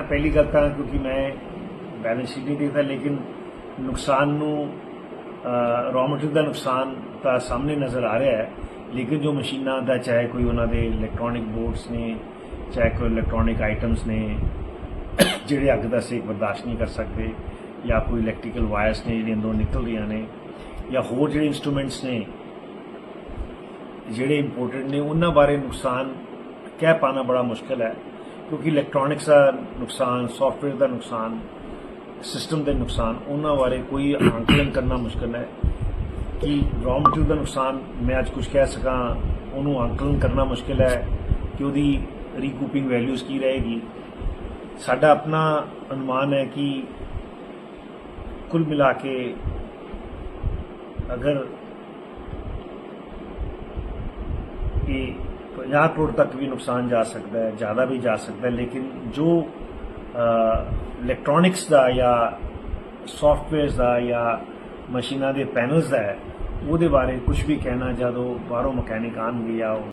ਨਾ ਪਹਿਲੀ ਗੱਲ ਤਾਂ, ਕਿਉਂਕਿ ਮੈਂ ਬੈਲੈਂਸ ਸ਼ੀਟ ਨਹੀਂ ਦੇਖਦਾ, ਲੇਕਿਨ ਨੁਕਸਾਨ ਨੂੰ ਰॉ ਮਟੀਰੀਅਲ ਦਾ ਨੁਕਸਾਨ ਤਾਂ ਸਾਹਮਣੇ ਨਜ਼ਰ ਆ ਰਿਹਾ ਹੈ। ਲੇਕਿਨ ਜੋ ਮਸ਼ੀਨਾਂ ਦਾ, ਚਾਹੇ ਕੋਈ ਉਹਨਾਂ ਦੇ ਇਲੈਕਟ੍ਰੋਨਿਕ ਬੋਰਡਸ ਨੇ, ਚਾਹੇ ਕੋਈ ਇਲੈਕਟ੍ਰੋਨਿਕ ਆਈਟਮਸ ਨੇ, ਜਿਹੜੇ ਅੱਗ ਦਾ ਸੇਕ ਬਰਦਾਸ਼ਤ ਨਹੀਂ ਕਰ ਸਕਦੇ, ਜਾਂ ਕੋਈ ਇਲੈਕਟ੍ਰੀਕਲ ਵਾਇਰਸ ਨੇ ਜਿਹੜੀਆਂ ਅੰਦਰੋਂ ਨਿਕਲ ਰਹੀਆਂ ਨੇ, ਜਾਂ ਹੋਰ ਜਿਹੜੇ ਇਨਸਟਰੂਮੈਂਟਸ ਨੇ, ਜਿਹੜੇ ਇੰਪੋਰਟਡ ਨੇ, ਉਹਨਾਂ ਬਾਰੇ ਨੁਕਸਾਨ ਕਹਿ ਪਾਣਾ ਬੜਾ ਮੁਸ਼ਕਲ ਹੈ। ਕਿਉਂਕਿ ਇਲੈਕਟ੍ਰੋਨਿਕਸ ਦਾ ਨੁਕਸਾਨ ਸੌਫਟਵੇਅਰ ਦਾ ਨੁਕਸਾਨ ਸਿਸਟਮ ਦੇ ਨੁਕਸਾਨ, ਉਹਨਾਂ ਬਾਰੇ ਕੋਈ ਆਂਕਲਨ ਕਰਨਾ ਮੁਸ਼ਕਲ ਹੈ ਕਿ ਰॉ ਮਟੀਰੀਅਲ ਦਾ ਨੁਕਸਾਨ ਮੈਂ ਅੱਜ ਕੁਝ ਕਹਿ ਸਕਾਂ, ਉਹਨੂੰ ਆਂਕਲਨ ਕਰਨਾ ਮੁਸ਼ਕਲ ਹੈ ਕਿ ਉਹਦੀ ਰੀਕੂਪਿੰਗ ਵੈਲਿਊਜ਼ ਕੀ ਰਹੇਗੀ। ਸਾਡਾ ਆਪਣਾ ਅਨੁਮਾਨ ਹੈ ਕਿ ਕੁੱਲ ਮਿਲਾ ਕੇ ਅਗਰ ਇਹ 50 ਕਰੋੜ ਤੱਕ ਵੀ ਨੁਕਸਾਨ ਜਾ ਸਕਦਾ ਹੈ, ਜ਼ਿਆਦਾ ਵੀ ਜਾ ਸਕਦਾ ਹੈ, ਲੇਕਿਨ ਜੋ ਇਲੈਕਟ੍ਰੋਨਿਕਸ ਦਾ ਜਾਂ ਸੌਫਟਵੇਅਰਸ ਦਾ ਜਾਂ ਮਸ਼ੀਨਾਂ ਦੇ ਪੈਨਲਸ ਦਾ ਉਹਦੇ ਬਾਰੇ ਕੁਝ ਵੀ ਕਹਿਣਾ ਜਦੋਂ ਬਾਹਰੋਂ ਮਕੈਨਿਕ ਆਉਣਗੇ ਜਾਂ ਉਹ